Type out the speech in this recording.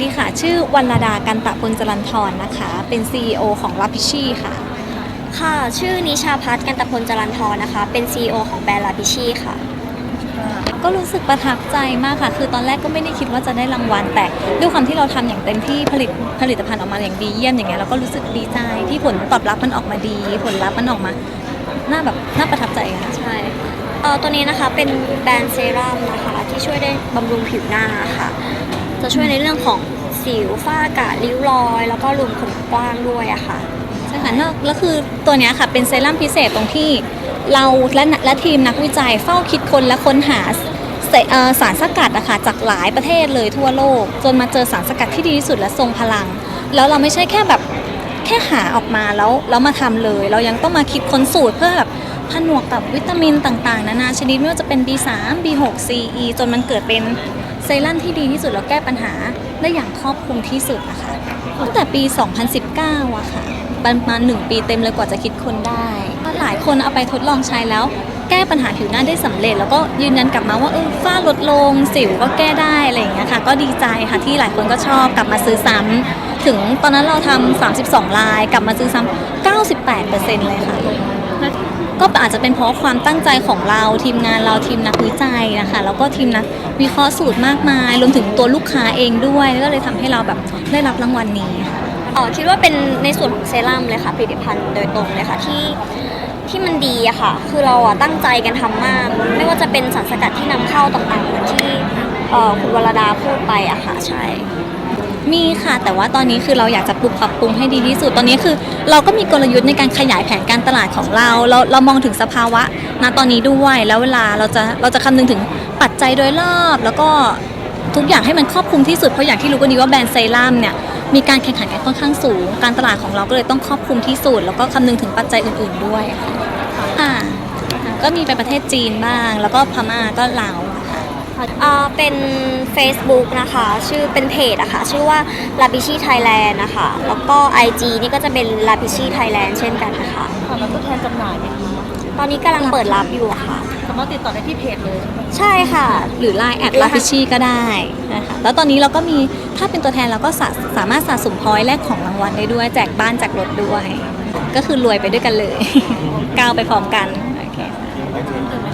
ดีค่ะ ชื่อวรรณดากันตะพลจรันทรนะคะ เป็น CEO ของ r a p i c h i ค่ะ ค่ะ ชื่อนิชาพัฒน์กันตะพลจรันทรนะคะ เป็น CEO ของแบรนด์ลาบิชีค่ะ ก็รู้สึกประทับใจมากค่ะ คือตอนแรกก็ไม่ได้คิดว่าจะได้รางวัล แต่ด้วยความที่เราทำอย่างเต็มที่ผลิตผลิตภัณฑ์ออกมาอย่างดีเยี่ยมอย่างเงี้ยเราก็รู้สึกดีใจที่ผลตอบรับมันออกมาดี ผลลัพธ์มันออกมาน่าแบบน่าประทับใจค่ะใช่ตัวนี้นะคะเป็นแบรนด์เซรั่มนะคะที่ช่วยได้บำรุงผิวหน้าค่ะ จะช่วยในเรื่องของสิวฝ้ากระริ้วรอย แล้วก็รูมขนกว้างด้วยอะค่ะ ใช่ค่ะนอกแล้วคือตัวเนี้ยค่ะเป็นเซรั่มพิเศษตรงที่เราและและทีมนักวิจัยเฝ้าคิดค้นและค้นหาสารสกัดอะค่ะจากหลายประเทศเลยทั่วโลก จนมาเจอสารสกัดที่ดีที่สุดและทรงพลัง แล้วเราไม่ใช่แค่แบบแค่หาออกมาแล้วแล้วมาทำเลย เรายังต้องมาคิดค้นสูตรเพื่อแบบผนวกกับวิตามินต่างๆ นานาชนิดไม่ว่าจะเป็น B3 B6 CE จนมันเกิดเป็น เซรั่มที่ดีที่สุดแล้วแก้ปัญหาได้อย่างครอบคลุมที่สุดนะคะตั้งแต่ปี 2019อะค่ะประมาณหนึ่งปีเต็มเลยกว่าจะคิดคนได้หลายคนเอาไปทดลองใช้แล้ว แก้ปัญหาผิวหน้าได้สำเร็จ แล้วก็ยืนยันกลับมาว่าเออฝ้าลดลง สิวก็แก้ได้อะไรอย่างเงี้ยค่ะ ก็ดีใจค่ะที่หลายคนก็ชอบกลับมาซื้อซ้ำถึงตอนนั้นเราทำ32 ลาย กลับมาซื้อซ้ำ98%เลยค่ะ ก็อาจจะเป็นเพราะความตั้งใจของเราทีมงานเราทีมนักวิจัยนะคะแล้วก็ทีมนักวิเคราะห์สูตรมากมาย รวมถึงตัวลูกค้าเองด้วย ก็เลยทำให้เราแบบได้รับรางวัลนี้ค่ะอ๋อคิดว่าเป็นในส่วนของเซรั่มเลยค่ะผลิตภัณฑ์โดยตรงเลยค่ะที่ที่มันดีอะค่ะ คือเราอะตั้งใจกันทำมาก ไม่ว่าจะเป็นสารสกัดที่นำเข้าต่างๆเหมือนที่เออคุณวรดาพูดไปอะค่ะใช่ มีค่ะ แต่ว่าตอนนี้คือเราอยากจะปรับปรับปรุงให้ดีที่สุด ตอนนี้คือเราก็มีกลยุทธ์ในการขยายแผนการตลาดของเรา เราเรามองถึงสภาวะณตอนนี้ด้วย แล้วเวลาเราจะเราจะคำนึงถึงปัจจัยโดยรอบ แล้วก็ทุกอย่างให้มันครอบคลุมที่สุด เพราะอย่างที่รู้กันดีว่าแบรนด์เซรั่มเนี่ยมีการแข่งขันกันค่อนข้างสูง การตลาดของเราก็เลยต้องครอบคลุมที่สุด แล้วก็คำนึงถึงปัจจัยอื่น ๆด้วยค่ะก็มีไปประเทศจีนบ้าง แล้วก็พม่าก็ลาว เอ่อเป็น Facebook นะคะ ชื่อเป็นเพจอะค่ะ ชื่อว่า l a b i c h i Thailand นะคะ แล้วก็ IG นี่ก็จะเป็น l a b i c h i Thailand เช่นกันนะคะ ค่ะแล้วตัวแทนจำหน่ายไหมคะตอนนี้กำลังเปิดรับอยู่อะค่ะ สามารถติดต่อได้ที่เพจเลยใช่ค่ะ หรือ Line แอดลาฟิชีก็ได้นะคะแล้วตอนนี้เราก็มีถ้าเป็นตัวแทนเราก็สาสามารถสะสมพอยต์แลกของรางวัลได้ด้วย แจกบ้านแจกรถด้วย ก็คือรวยไปด้วยกันเลย ก้าวไปพร้อมกันโอเคได้เชิญเลยไหมคะ